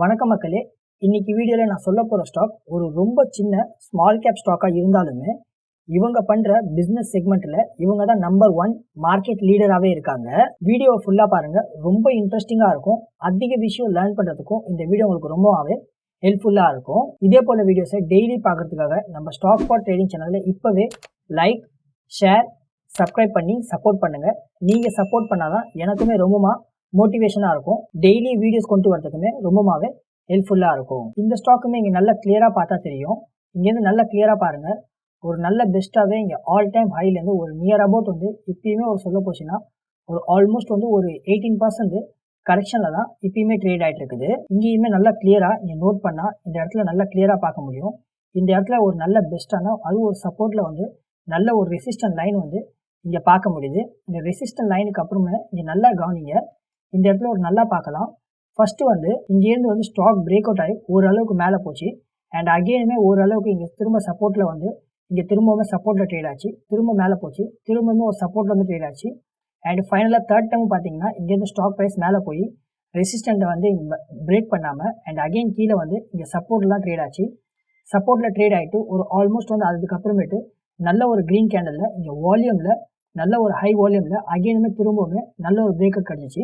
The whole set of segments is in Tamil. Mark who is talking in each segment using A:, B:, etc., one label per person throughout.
A: வணக்கம் மக்களே. இன்னைக்கு வீடியோவில் நான் சொல்ல போகிற ஸ்டாக் ஒரு ரொம்ப சின்ன ஸ்மால் கேப் ஸ்டாக்காக இருந்தாலுமே இவங்க பண்ணுற பிஸ்னஸ் செக்மெண்ட்டில் இவங்க தான் நம்பர் ஒன் மார்க்கெட் லீடராகவே இருக்காங்க. வீடியோவை ஃபுல்லாக பாருங்கள் ரொம்ப இன்ட்ரெஸ்டிங்காக இருக்கும். அதிக விஷயம் லேர்ன் பண்ணுறதுக்கும் இந்த வீடியோ உங்களுக்கு ரொம்பவே ஹெல்ப்ஃபுல்லாக இருக்கும். இதே போல் வீடியோஸை டெய்லி பார்க்குறதுக்காக நம்ம ஸ்டாக் ஃபார் ட்ரேடிங் சேனலில் இப்போவே லைக் ஷேர் சப்ஸ்கிரைப் பண்ணி சப்போர்ட் பண்ணுங்கள் நீங்கள் சப்போர்ட் பண்ணாதான் எனக்குமே ரொம்பமாக மோட்டிவேஷனாக இருக்கும். டெய்லி வீடியோஸ் கொண்டு வரதுக்குமே ரொம்பவே ஹெல்ப்ஃபுல்லாக இருக்கும். இந்த ஸ்டாக்குமே இங்கே நல்லா கிளியராக பார்த்தா தெரியும். இங்கேருந்து நல்லா கிளியராக பாருங்கள் ஒரு நல்ல பெஸ்ட்டாகவே இங்கே ஆல் டைம் ஹைலேருந்து ஒரு நியர் அபவுட் வந்து இப்பயுமே ஒரு சொல்ல போச்சுன்னா ஒரு ஆல்மோஸ்ட் வந்து ஒரு எயிட்டீன் பர்சன்ட் கரெக்ஷனில் தான் இப்பயுமே ட்ரேட் ஆகிட்டு இருக்குது இங்கேயுமே நல்லா கிளியராக இங்கே நோட் பண்ணால் இந்த இடத்துல நல்லா கிளியராக பார்க்க முடியும். இந்த இடத்துல ஒரு நல்ல பெஸ்ட்டான அது ஒரு சப்போர்ட்டில் வந்து நல்ல ஒரு ரெசிஸ்டன்ட் லைன் வந்து இங்கே பார்க்க முடியுது. இந்த ரெசிஸ்டன்ட் லைனுக்கு அப்புறமே இங்கே நல்லா கவனிங்க. இந்த இடத்துல ஒரு நல்லா பார்க்கலாம். ஃபஸ்ட்டு வந்து இங்கேருந்து வந்து ஸ்டாக் பிரேக் அவுட் ஆகி ஓரளவுக்கு மேலே போச்சு. அண்ட் அகெயினுமே ஓரளவுக்கு இங்கே திரும்ப சப்போர்ட்டில் வந்து இங்கே திரும்பவுமே சப்போர்ட்டில் ட்ரேட் ஆச்சு. திரும்ப மேலே போச்சு. திரும்பவுமே ஒரு சப்போர்ட்டில் வந்து ட்ரேட் ஆச்சு. அண்ட் ஃபைனலாக தேர்ட் டைம் பார்த்தீங்கன்னா இங்கேருந்து ஸ்டாக் ப்ரைஸ் மேலே போய் ரெசிஸ்டண்ட்டை வந்து பிரேக் பண்ணாமல் அண்ட் அகெயின் கீழே வந்து இங்கே சப்போர்ட்லாம் ட்ரேட் ஆச்சு. சப்போர்ட்டில் ட்ரேட் ஆகிட்டு ஒரு ஆல்மோஸ்ட் வந்து அதுக்கப்புறமேட்டு நல்ல ஒரு க்ரீன் கேண்டலில் இங்கே வால்யூமில் நல்ல ஒரு ஹை வால்யூமில் அகெயினுமே திரும்பவுமே நல்ல ஒரு பிரேக் கிடச்சிச்சு.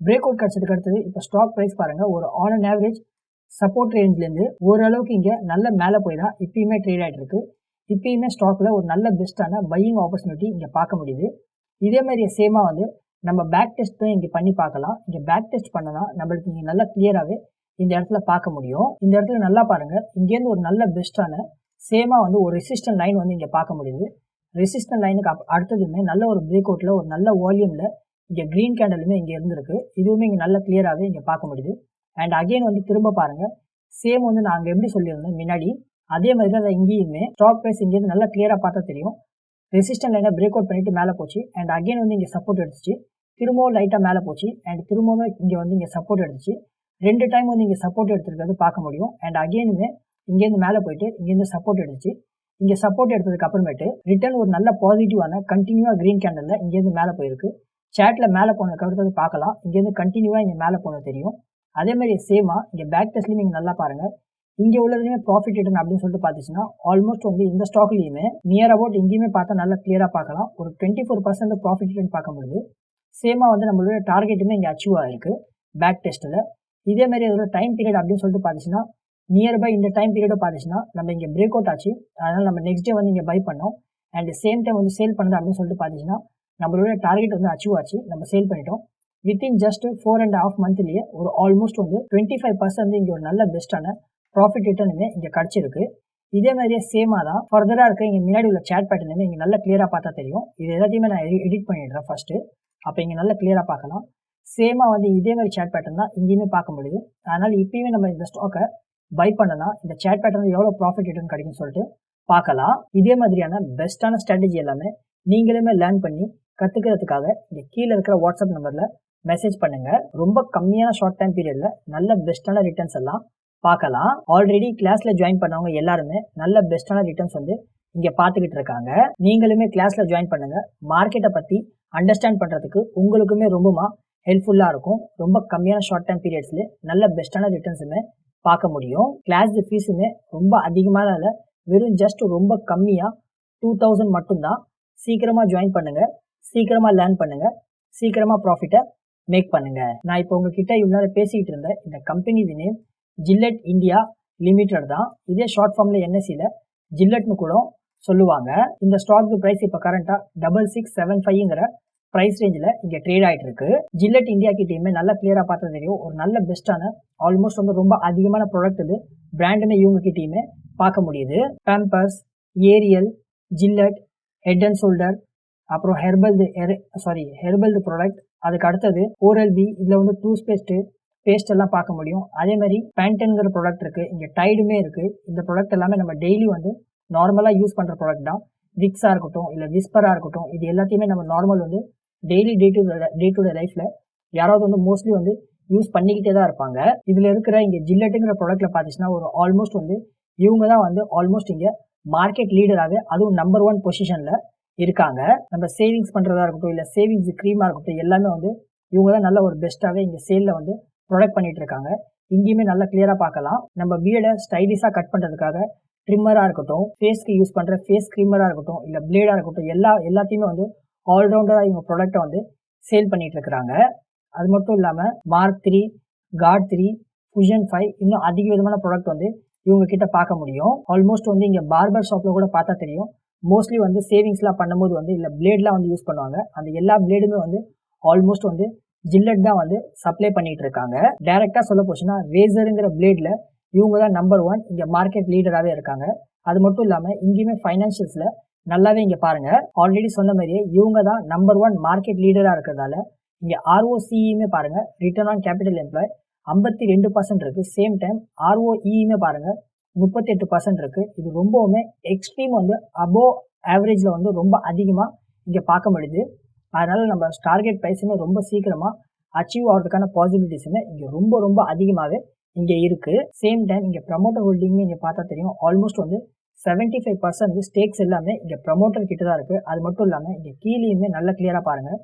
A: பிரேக் அவுட் கிடச்சதுக்கு அடுத்தது இப்போ ஸ்டாக் ப்ரைஸ் பாருங்கள் ஒரு ஆன் அண்ட் ஆவரேஜ் சப்போர்ட் ரேஞ்ச்லேருந்து ஓரளவுக்கு இங்கே நல்ல மேலே போய் தான் இப்பயுமே ட்ரேட் ஆகிட்டு இருக்கு. இப்பயுமே ஸ்டாக்கில் ஒரு நல்ல பெஸ்ட்டான பையிங் ஆப்பர்ச்சுனிட்டி இங்கே பார்க்க முடியுது. இதே மாதிரி சேமாக வந்து நம்ம பேக் டெஸ்ட் தான் இங்கே பண்ணி பார்க்கலாம். இங்கே பேக் டெஸ்ட் பண்ணலாம் நம்மளுக்கு இங்கே நல்லா கிளியராகவே இந்த இடத்துல பார்க்க முடியும். இந்த இடத்துல நல்லா பாருங்கள் இங்கேருந்து ஒரு நல்ல பெஸ்ட்டான சேமாக வந்து ஒரு ரெசிஸ்டன்ட் லைன் வந்து இங்கே பார்க்க முடியுது. ரெசிஸ்டன்ட் லைனுக்கு அப் அடுத்ததுமே நல்ல ஒரு பிரேக் அவுட்டில் ஒரு நல்ல வால்யூமில் இங்கே க்ரீன் கேண்டலுமே இங்கே இருந்திருக்கு. இதுவுமே இங்கே நல்லா கிளியராகவே இங்கே பார்க்க முடியுது. அண்ட் அகெயின் வந்து திரும்ப பாருங்கள் சேம் வந்து நான் அங்கே எப்படி சொல்லியிருந்தேன்? முன்னாடி அதே மாதிரி தான் இங்கேயுமே ஸ்டாக் ப்ரைஸ் இங்கேருந்து நல்லா கிளியராக பார்த்தா தெரியும். ரெசிஸ்டன்ட் லைனாக பிரேக் அவுட் பண்ணிட்டு மேலே போச்சு. அண்ட் அகெயின் வந்து இங்கே சப்போர்ட் எடுத்துச்சு. திரும்பவும் லைட்டாக மேலே போச்சு. அண்ட் திரும்பவும் இங்கே வந்து இங்கே சப்போர்ட் எடுத்துச்சு. ரெண்டு டைம் வந்து இங்கே சப்போர்ட் எடுத்துருக்கிறது பார்க்க முடியும். அண்ட் அகெயினுமே இங்கேருந்து மேலே போயிட்டு இங்கேருந்து சப்போர்ட் எடுத்துச்சு. இங்கே சப்போர்ட் எடுத்ததுக்கு அப்புறமேட்டு ரிட்டர்ன் ஒரு நல்ல பாசிட்டிவான கண்டினியூவாக க்ரீன் கேண்டலில் இங்கேருந்து மேலே போயிருக்கு. சேட்டில் மேலே போனதுக்கு அடுத்தது பார்க்கலாம். இங்கேருந்து கண்டினியூவாக இங்கே மேலே போனது தெரியும். அதே மாதிரி சேமாக இங்கே பேக் டெஸ்ட்லேயும் நீங்கள் நல்லா பாருங்கள் இங்கே உள்ளதுலையுமே ப்ராஃபிட் ரிட்டர்ன் அப்படின்னு சொல்லிட்டு பார்த்துச்சுன்னா ஆல்மோஸ்ட் வந்து இந்த ஸ்டாக்லேயுமே நியர் அபவுட் இங்கேயுமே பார்த்தா நல்லா கிளியராக பார்க்கலாம். ஒரு twenty four percent profit return பார்க்க முடியுது சேமாக வந்து நம்மளோட டார்கெட்டுமே இங்கே அச்சீவ் ஆகிருக்கு பேக் டெஸ்ட்டில் இதே மாதிரி அதோட டைம் பீரியட் அப்படின்னு சொல்லிட்டு பார்த்துச்சுன்னா நியர்பை இந்த டைம் பீரியடை பார்த்துச்சுன்னா நம்ம இங்கே பிரேக் அவுட் ஆச்சு. அதனால் நம்ம நெக்ஸ்ட் டே வந்து இங்கே பை பண்ணோம். அண்ட் சேம் டைம் வந்து சேல் பண்ணுது அப்படின்னு சொல்லிட்டு பார்த்துச்சுன்னா நம்மளோட டார்கெட் வந்து அச்சீவ் ஆச்சு. நம்ம சேல் பண்ணிட்டோம். Within just four and half மந்த்லேயே ஒரு ஆல்மோஸ்ட் வந்து டுவெண்ட்டி ஃபைவ் பர்சன்ட் இங்கே ஒரு நல்ல பெஸ்ட்டான ப்ராஃபிட் ரிட்டர்னுமே இங்கே கிடச்சிருக்கு. இதே மாதிரியே சேமாக தான். ஃபர்தராக இருக்க இங்கே முன்னாடி உள்ள சேட் பேட்டர்னுமே இங்கே நல்லா கிளியராக பார்த்தா தெரியும். இது எல்லாத்தையுமே நான் எடிட் பண்ணிடுறேன் ஃபஸ்ட்டு அப்போ இங்கே நல்லா கிளியராக பார்க்கலாம். சேமாக வந்து இதே மாதிரி சேட் பேட்டர்ன் தான் இங்கேயுமே பார்க்க முடியுது. அதனால் இப்பயுமே நம்ம இந்த ஸ்டாக்கை பை பண்ணலாம். இந்த சேட் பேட்டர்ன் எவ்வளோ ப்ராஃபிட் ரிட்டர்ன் கிடைக்கும்னு சொல்லிட்டு பார்க்கலாம். இதே மாதிரியான பெஸ்ட்டான ஸ்ட்ராட்டஜி எல்லாமே நீங்களுமே லேர்ன் பண்ணி கற்றுக்கிறதுக்காக இங்கே கீழே இருக்கிற வாட்ஸ்அப் நம்பரில் மெசேஜ் பண்ணுங்கள் ரொம்ப கம்மியான ஷார்ட் டைம் பீரியடில் நல்ல பெஸ்ட்டான ரிட்டர்ன்ஸ் எல்லாம் பார்க்கலாம். ஆல்ரெடி கிளாஸில் ஜாயின் பண்ணவங்க எல்லாருமே நல்ல பெஸ்ட்டான ரிட்டர்ன்ஸ் வந்து இங்கே பார்த்துக்கிட்டு இருக்காங்க. நீங்களுமே கிளாஸில் ஜாயின் பண்ணுங்கள் மார்க்கெட்டை பற்றி அண்டர்ஸ்டாண்ட் பண்ணுறதுக்கு உங்களுக்குமே ரொம்பமா ஹெல்ப்ஃபுல்லாக இருக்கும். ரொம்ப கம்மியான ஷார்ட் டைம் பீரியட்ஸில் நல்ல பெஸ்ட்டான ரிட்டர்ன்ஸுமே பார்க்க முடியும். கிளாஸ் ஃபீஸுமே ரொம்ப அதிகமான இல்லை வெறும் ஜஸ்ட் ரொம்ப கம்மியாக டூ தௌசண்ட் மட்டும்தான் சீக்கிரமாக ஜாயின் பண்ணுங்கள் சீக்கிரமாக லேர்ன் பண்ணுங்கள் சீக்கிரமாக ப்ராஃபிட்டை மேக் பண்ணுங்கள் நான் இப்போ உங்ககிட்ட இவ்வளோ நேரம் பேசிக்கிட்டு இருந்தேன் இந்த company name Gillette India limited தான். இதே ஷார்ட் ஃபார்மில் என்எஸ்சியில் ஜில்லட்னு கூட சொல்லுவாங்க. இந்த ஸ்டாக்கு ப்ரைஸ் இப்போ கரண்ட்டாக டபுள் சிக்ஸ் செவன் ஃபைவ்ங்கிற ப்ரைஸ் ரேஞ்சில் இங்கே ட்ரேட் ஆகிட்டு இருக்கு. ஜில்லட் இந்தியா கிட்டேயுமே நல்லா கிளியராக பார்த்தா தெரியும். ஒரு நல்ல பெஸ்ட்டான ஆல்மோஸ்ட் வந்து ரொம்ப அதிகமான ப்ராடக்ட் இது. பிராண்டுமே இவங்க கிட்டேயுமே பார்க்க முடியுது. Pampers Ariel Gillette head and shoulder அப்புறம் ஹெர்பல்து சாரி ஹெர்பல்து ப்ராடக்ட் அதுக்கு அடுத்தது ஓரல் பி இதில் வந்து டூத் பேஸ்ட்டு பேஸ்ட் எல்லாம் பார்க்க முடியும். அதே மாதிரி பேண்டன்கிற ப்ராடக்ட் இருக்குது இங்கே டைடுமே இருக்குது இந்த ப்ராடக்ட் எல்லாமே நம்ம டெய்லி வந்து நார்மலாக யூஸ் பண்ணுற ப்ராடக்ட் தான். விக்ஸாக இருக்கட்டும் இல்லை விஸ்பராக இருக்கட்டும் இது எல்லாத்தையுமே நம்ம நார்மல் வந்து daily day to day to day லைஃப்பில் யாராவது வந்து மோஸ்ட்லி வந்து யூஸ் பண்ணிக்கிட்டே தான் இருப்பாங்க. இதில் இருக்கிற இங்கே ஜில்லட்டுங்கிற ப்ராடக்ட்டில் பார்த்துச்சுன்னா ஒரு ஆல்மோஸ்ட் வந்து இவங்க தான் வந்து ஆல்மோஸ்ட் இங்கே மார்க்கெட் லீடராகவே அதுவும் நம்பர் ஒன் பொசிஷனில் இருக்காங்க. நம்ம சேவிங்ஸ் பண்ணுறதா இருக்கட்டும் இல்லை சேவிங்ஸ் க்ரீமாக இருக்கட்டும் எல்லாமே வந்து இவங்க தான் நல்ல ஒரு பெஸ்ட்டாகவே இங்கே சேலில் வந்து ப்ரொடக்ட் பண்ணிட்டு இருக்காங்க. இங்கேயுமே நல்லா கிளியராக பார்க்கலாம். நம்ம பியர்டை ஸ்டைலிஷாக கட் பண்ணுறதுக்காக ட்ரிம்மராக இருக்கட்டும் ஃபேஸ்க்கு யூஸ் பண்ணுற ஃபேஸ் க்ரீமராக இருக்கட்டும் இல்லை பிளேடாக இருக்கட்டும் எல்லா எல்லாத்தையுமே வந்து ஆல்ரவுண்டராக இவங்க ப்ராடக்ட்டை வந்து சேல் பண்ணிட்டு இருக்கிறாங்க. அது மட்டும் இல்லாமல் mark three guard three Fusion five இன்னும் அதிக விதமான ப்ராடக்ட் வந்து இவங்க கிட்ட பார்க்க முடியும். ஆல்மோஸ்ட் வந்து இங்கே பார்பர் ஷாப்பில் கூட பார்த்தா தெரியும். மோஸ்ட்லி வந்து சேவிங்ஸ்லாம் பண்ணும்போது வந்து இல்லை பிளேட்லாம் வந்து யூஸ் பண்ணுவாங்க. அந்த எல்லா பிளேடுமே வந்து ஆல்மோஸ்ட் வந்து ஜில்லட் தான் வந்து சப்ளை பண்ணிட்டு இருக்காங்க டைரெக்டாக சொல்ல போச்சுன்னா ரேசருங்கிற பிளேடில் இவங்க தான் நம்பர் ஒன் இங்கே மார்க்கெட் லீடராகவே இருக்காங்க. அது மட்டும் இல்லாமல் இங்கேயுமே ஃபைனான்ஷியல்ஸில் நல்லாவே இங்கே பாருங்க. ஆல்ரெடி சொன்ன மாதிரியே இவங்க தான் நம்பர் ஒன் மார்க்கெட் லீடராக இருக்கிறதால இங்கே ஆர்ஓசியுமே பாருங்க ரிட்டர்ன் ஆன் கேபிட்டல் எம்ப்ளாய் ஐம்பத்தி ரெண்டு பர்சன்ட் இருக்கு. சேம் டைம் ஆர்ஓஇயுமே பாருங்க முப்பத்தெட்டு பர்சன்ட் இருக்கு. இது ரொம்பவுமே எக்ஸ்ட்ரீம் வந்து அபோவ் ஆவரேஜில் வந்து ரொம்ப அதிகமாக இங்கே பார்க்க முடியுது. அதனால நம்ம டார்கெட் ப்ரைஸுமே ரொம்ப சீக்கிரமாக அச்சீவ் ஆகிறதுக்கான பாசிபிலிட்டிஸுமே இங்கே ரொம்ப ரொம்ப அதிகமாகவே இங்கே இருக்குது சேம் டைம் இங்கே ப்ரமோட்டர் ஹோல்டிங்குமே இங்கே பார்த்தா தெரியும் ஆல்மோஸ்ட் வந்து செவன்ட்டி ஃபைவ் பர்சன்ட் ஸ்டேக்ஸ் எல்லாமே இங்கே ப்ரமோட்டர் கிட்ட தான் இருக்குது அது மட்டும் இல்லாமல் இங்கே கீழேயுமே நல்ல கிளியராக பாருங்கள்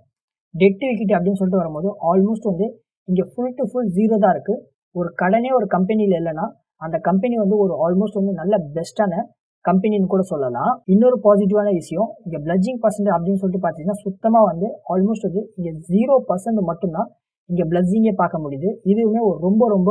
A: டெட் விக்கிட்டி அப்படின்னு சொல்லிட்டு வரும்போது ஆல்மோஸ்ட் வந்து இங்கே ஃபுல் டு ஃபுல் ஜீரோ தான் இருக்குது ஒரு கடனே ஒரு கம்பெனியில் இல்லைன்னா அந்த கம்பெனி வந்து ஒரு ஆல்மோஸ்ட் வந்து நல்ல பெஸ்ட்டான கம்பெனின்னு கூட சொல்லலாம். இன்னொரு பாசிட்டிவான விஷயம் இங்கே பிளட்ஜிங் பர்சன்ட் அப்படின்னு சொல்லிட்டு பார்த்தீங்கன்னா சுத்தமாக வந்து ஆல்மோஸ்ட் வந்து இங்கே ஜீரோ பர்சன்ட் மட்டும்தான் இங்கே பிளட்ஜிங்கே பார்க்க முடியுது. இதுவுமே ஒரு ரொம்ப ரொம்ப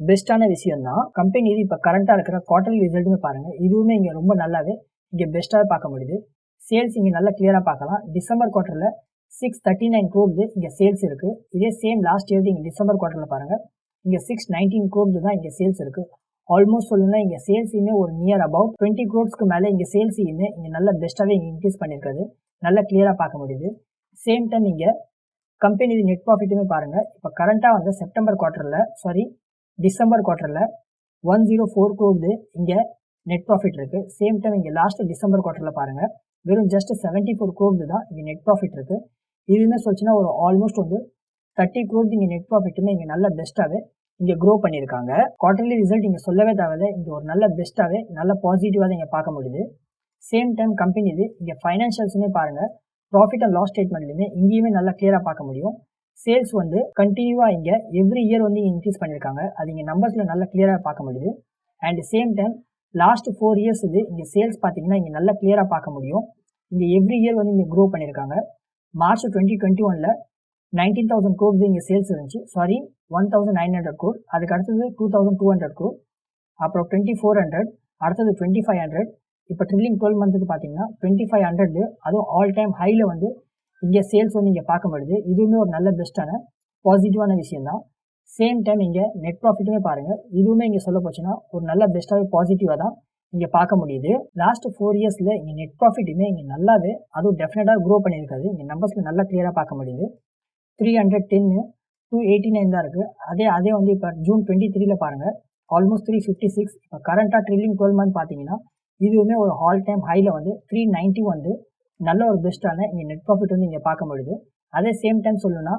A: பெஸ்ட்டான விஷயம் தான் கம்பெனி இது இப்போ கரண்ட்டாக இருக்கிற குவார்டர்லி ரிசல்ட்டுமே பாருங்கள் இதுவுமே இங்கே ரொம்ப நல்லாவே இங்கே பெஸ்ட்டாகவே பார்க்க முடியுது. சேல்ஸ் இங்கே நல்லா கிளியராக பார்க்கலாம். டிசம்பர் குவார்ட்டரில் சிக்ஸ் தேர்ட்டி நைன் க்ரோடு இங்கே சேல்ஸ் இருக்குது இதே சேம் லாஸ்ட் இயர் இங்கே டிசம்பர் குவார்ட்டரில் பாருங்கள் இங்கே சிக்ஸ் நைன்டீன் க்ரோடு தான் இங்கே சேல்ஸ் இருக்குது ஆல்மோஸ்ட் சொல்லுன்னா இங்கே சேல்ஸையுமே ஒரு நியர் அபவுட் டுவெண்ட்டி க்ரோட்ஸ்க்கு மேலே இங்கே சேல்ஸையுமே இங்கே நல்ல பெஸ்ட்டாகவே இங்கே இன்க்ரீஸ் பண்ணியிருக்காது நல்லா கிளியராக பார்க்க முடியுது. சேம் டைம் இங்கே கம்பெனி நெட் ப்ராஃபிட்டுமே பாருங்கள் இப்போ கரண்ட்டாக வந்து செப்டம்பர் குவார்ட்டரில் சாரி டிசம்பர் குவார்ட்டரில் ஒன் ஜீரோ ஃபோர் க்ரோடு இங்கே நெட் ப்ராஃபிட் இருக்குது சேம் டைம் இங்கே லாஸ்ட் டிசம்பர் குவார்ட்டரில் பாருங்கள் வெறும் ஜஸ்ட் செவன்ட்டி ஃபோர் க்ரோடு தான் இங்கே நெட் ப்ராஃபிட் இருக்குது இதுவுமே சொல்லிச்சுன்னா ஒரு ஆல்மோஸ்ட் வந்து தேர்ட்டி க்ரோத் இங்கே நெட் ப்ராஃபிட்டுமே இங்கே நல்ல பெஸ்ட்டாகவே இங்கே க்ரோ பண்ணியிருக்காங்க. குவார்டர்லி ரிசல்ட் இங்கே சொல்லவே தேவையில்ல. இங்கே ஒரு நல்ல பெஸ்ட்டாகவே நல்ல பாசிட்டிவாக தான் இங்கே பார்க்க முடியுது. சேம் டைம் கம்பெனி இது. இங்கே ஃபைனான்ஷியல்ஸுமே பாருங்கள் ப்ராஃபிட் அண்ட் லாஸ் ஸ்டேட்மெண்ட்லையுமே இங்கேயுமே நல்லா கிளியராக பார்க்க முடியும். சேல்ஸ் வந்து கண்டினியூவாக இங்கே எவ்ரி இயர் வந்து இங்கே இன்க்ரீஸ் பண்ணியிருக்காங்க. அது இங்கே நம்பர்ஸில் நல்லா கிளியராக பார்க்க முடியுது. And same time last four years இது இங்கே சேல்ஸ் பார்த்தீங்கன்னா இங்கே நல்லா கிளியராக பார்க்க முடியும். இங்கே எவ்ரி இயர் வந்து இங்கே க்ரோ பண்ணியிருக்காங்க. மார்ச் டுவெண்ட்டி டுவெண்ட்டி ஒனில் நைன்டீன் தௌசண்ட் கோர்ஸ் இங்கே சேல்ஸ் இருந்துச்சு. Sorry one thousand nine hundred crore அதுக்கு அடுத்தது two thousand two hundred crore அப்புறம் டுவெண்ட்டி ஃபோர் ஹண்ட்ரட் அடுத்தது டுவெண்ட்டி ஃபைவ் ஹண்ட்ரட் இப்போ ட்ரில்லிங் டுவெல் மந்த்துக்கு பார்த்தீங்கன்னா டுவெண்ட்டி ஃபைவ் ஹண்ட்ரட் அதுவும் ஆல் டைம் ஹையில் வந்து இங்கே சேல்ஸ் வந்து இங்கே பார்க்க முடியுது. இதுவுமே ஒரு நல்ல பெஸ்ட்டான பாசிட்டிவான விஷயம் தான் சேம் டைம் இங்கே நெட் ப்ராஃபிட்டுமே பாருங்கள் இதுவுமே இங்கே சொல்ல போச்சுன்னா ஒரு நல்ல பெஸ்ட்டாகவே பாசிட்டிவாக தான் இங்கே பார்க்க முடியுது. லாஸ்ட் ஃபோர் இயர்ஸில் இங்கே நெட் ப்ராஃபிட்டுமே இங்கே நல்லாவே அதுவும் டெஃபினட்டாக க்ரோ பண்ணியிருக்காது. இங்கே நம்பர்ஸில் நல்லா கிளியராக பார்க்க முடியுது. த்ரீ ஹண்ட்ரட் டென்னு டூ எயிட்டி நைன் தான் இருக்குது அதே அதே வந்து இப்போ ஜூன் டுவெண்ட்டி த்ரீல பாருங்கள் ஆல்மோஸ்ட் த்ரீ ஃபிஃப்டி சிக்ஸ் இப்போ கரண்ட்டாக ட்ரில்லிங் டுவெல் மந்த் பார்த்தீங்கன்னா இதுவுமே ஒரு ஆல் டைம் ஹையில் வந்து த்ரீ நைன்ட்டி வந்து நல்ல ஒரு பெஸ்ட்டான இங்கே நெட் ப்ராஃபிட் வந்து இங்கே பார்க்க முடியுது. அதே சேம் டைம் சொல்லணும்னா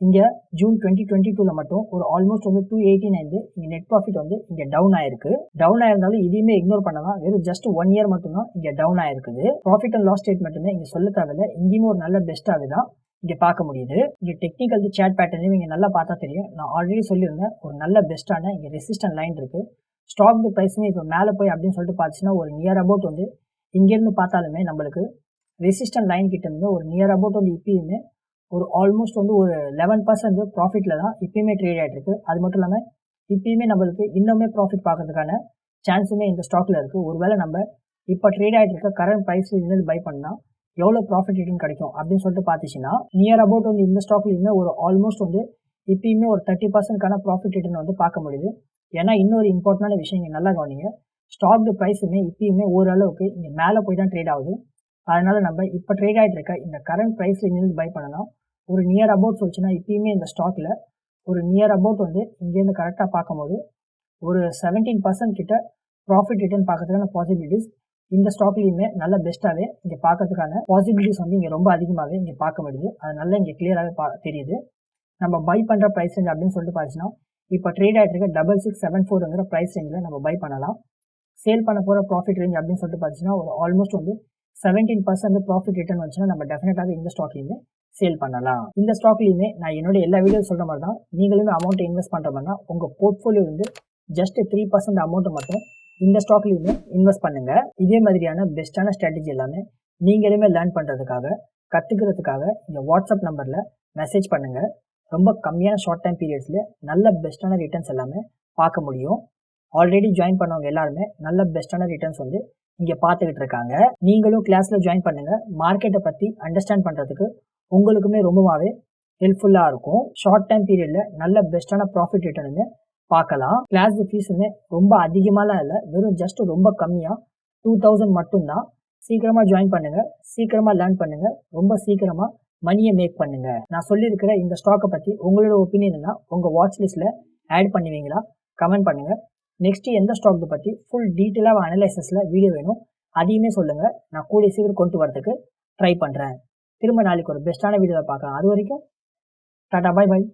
A: இங்கே ஜூன் டுவெண்ட்டி டுவெண்ட்டி டூவில் மட்டும் ஒரு ஆல்மோஸ்ட் வந்து டூ எயிட்டி நைன் இங்கே நெட் ப்ராஃபிட் வந்து இங்கே டவுன் ஆயிருக்கு. டவுன் ஆயிருந்தாலும் இதையுமே இக்னோர் பண்ணலாம். வெறும் ஜஸ்ட் ஒன் இயர் மட்டும்தான் இங்கே டவுன் ஆயிருக்குது. ப்ராஃபிட் அண்ட் லாஸ் ஸ்டேட்மெண்ட்டுமே இங்கே சொல்ல தேவையில்ல. இங்கேயுமே ஒரு நல்ல பெஸ்ட்டாகவே தான் இங்கே பார்க்க முடியுது. இங்கே டெக்னிக்கல் சேட் பேட்டர்னையும் இங்கே நல்லா பார்த்தா தெரியும். நான் ஆல்ரெடி சொல்லியிருந்தேன். ஒரு நல்ல பெஸ்ட்டான இங்கே ரெசிஸ்டன்ட் லைன் இருக்குது ஸ்டாக் ப்ரைஸுமே இப்போ மேலே போய் அப்படின்னு சொல்லிட்டு பார்த்துச்சுன்னா ஒரு நியர் அபவுட் வந்து இங்கேருந்து பார்த்தாலுமே நம்மளுக்கு ரெசிஸ்டன்ட் லைன் கிட்ட இருந்து ஒரு நியர் அபவுட் வந்து இப்பயுமே ஒரு ஆல்மோஸ்ட் வந்து ஒரு லெவன் பர்சன்ட் ப்ராஃபிட்டில் தான் இப்பயுமே ட்ரேட் ஆகிட்டு இருக்கு அது மட்டும் இல்லாமல் இப்பயுமே நம்மளுக்கு இன்னுமே ப்ராஃபிட் பார்க்கறதுக்கான சான்ஸுமே இந்த ஸ்டாக்கில் இருக்குது ஒருவேளை நம்ம இப்போ ட்ரேட் ஆகிட்டு இருக்க கரண்ட் ப்ரைஸ் இருந்து பை பண்ணால் எவ்வளோ ப்ராஃபிட் ரிட்டர்ன் கிடைக்கும் அப்படின்னு சொல்லிட்டு பார்த்துச்சுன்னா நியர் அபவுட் வந்து இந்த ஸ்டாக்லேயுமே ஒரு ஆல்மோஸ்ட் வந்து இப்பயுமே ஒரு தேர்ட்டி பர்சன்ட்கான ப்ராஃபிட் ரிட்டர்ன் வந்து பார்க்க முடியுது. ஏன்னா இன்னொரு இம்பார்ட்டண்டான விஷயம் இங்கே நல்லா கவனிங்க. ஸ்டாக் ப்ரைஸுமே இப்பயுமே ஓரளவுக்கு இங்கே மேலே போய் தான் ட்ரேட் ஆகுது. அதனால நம்ம இப்போ ட்ரேட் ஆகிட்டு இருக்க இந்த கரண்ட் ப்ரைஸில் இருந்து பை பண்ணலாம். ஒரு நியர் அபவுட் சொல்லிச்சுன்னா இப்பயுமே இந்த ஸ்டாக்கில் ஒரு நியர் அபவுட் வந்து இங்கேருந்து கரெக்டாக பார்க்கும்போது ஒரு செவன்டீன் பர்சன்ட் கிட்ட ப்ராஃபிட் ரிட்டர்ன் பார்க்கறதுக்கான பாசிபிலிட்டிஸ் இந்த ஸ்டாக்லேயுமே நல்ல பெஸ்ட்டாகவே இங்கே பார்க்கறதுக்கான பாசிபிலிட்டிஸ் வந்து இங்கே ரொம்ப அதிகமாகவே இங்கே பார்க்க முடியுது அது நல்லா இங்கே கிளியராகவே பா தெரியுது. நம்ம பை பண்ணுற ப்ரைஸ் ரேஞ்ச் அப்படின்னு சொல்லிட்டு பார்த்துச்சுன்னா இப்போ ட்ரேட் ஆகிட்டு இருக்க டபுள் சிக்ஸ் செவன் ஃபோருங்கிற ப்ரைஸ் ரேஞ்சில் நம்ம பை பண்ணலாம். சேல் பண்ண போகிற ப்ராஃபிட் ரேஞ்ச் அப்படின்னு சொல்லிட்டு பார்த்துச்சுன்னா ஒரு ஆல்மோஸ்ட் வந்து செவன்டீன் பர்சன்ட் ப்ராஃபிட் ரிட்டர்ன் வந்துச்சுன்னா நம்ம டெஃபினட்டாக இந்த ஸ்டாக்லையுமே சேல் பண்ணலாம். இந்த ஸ்டாக்லையுமே நான் என்னோட எல்லா வீடியோ சொல்கிற மாதிரி தான் நீங்களுமே அமௌண்ட்டை இன்வெஸ்ட் பண்ணுற மாதிரினா உங்கள் போர்ட்ஃபோலியோ வந்து ஜஸ்ட் த்ரீ பர்சன்ட் அமௌண்ட்டை மட்டும் இந்த ஸ்டாக்லேயுமே இன்வெஸ்ட் பண்ணுங்க. இதே மாதிரியான பெஸ்ட்டான ஸ்ட்ராட்டஜி எல்லாமே நீங்களுமே லேர்ன் பண்ணுறதுக்காக கற்றுக்கிறதுக்காக இந்த வாட்ஸ்அப் நம்பரில் மெசேஜ் பண்ணுங்கள் ரொம்ப கம்மியான ஷார்ட் டைம் பீரியட்ஸில் நல்ல பெஸ்ட்டான ரிட்டர்ன்ஸ் எல்லாமே பார்க்க முடியும். ஆல்ரெடி ஜாயின் பண்ணவங்க எல்லாருமே நல்ல பெஸ்ட்டான ரிட்டர்ன்ஸ் வந்து இங்கே பார்த்துக்கிட்டு இருக்காங்க. நீங்களும் கிளாஸில் ஜாயின் பண்ணுங்கள் மார்க்கெட்டை பற்றி அண்டர்ஸ்டாண்ட் பண்ணுறதுக்கு உங்களுக்குமே ரொம்பவே ஹெல்ப்ஃபுல்லாக இருக்கும். ஷார்ட் டைம் பீரியடில் நல்ல பெஸ்ட்டான ப்ராஃபிட் ரிட்டர்னுமே பார்க்கலாம். கிளாஸ் ஃபீஸுமே ரொம்ப அதிகமாகலாம் இல்லை. வெறும் ஜஸ்ட் ரொம்ப கம்மியாக டூ தௌசண்ட் மட்டும்தான் சீக்கிரமாக ஜாயின் பண்ணுங்கள் சீக்கிரமாக லேர்ன் பண்ணுங்கள் ரொம்ப சீக்கிரமாக மணியை மேக் பண்ணுங்கள் நான் சொல்லியிருக்கிற இந்த ஸ்டாக்கை பற்றி உங்களோட ஒப்பீனியன்னா உங்கள் வாட்ச் லிஸ்ட்டில் ஆட் பண்ணுவீங்களா? கமெண்ட் பண்ணுங்கள் நெக்ஸ்ட்டு எந்த ஸ்டாக்கை பற்றி ஃபுல் டீட்டெயிலாக அனலைசஸில் வீடியோ வேணும் அதையுமே சொல்லுங்கள் நான் கூடிய சீக்கிரம் கொண்டு வரதுக்கு ட்ரை பண்ணுறேன் திரும்ப நாளைக்கு ஒரு பெஸ்ட்டான வீடியோவை பார்க்கலாம். அது வரைக்கும் டாடா பாய் பாய்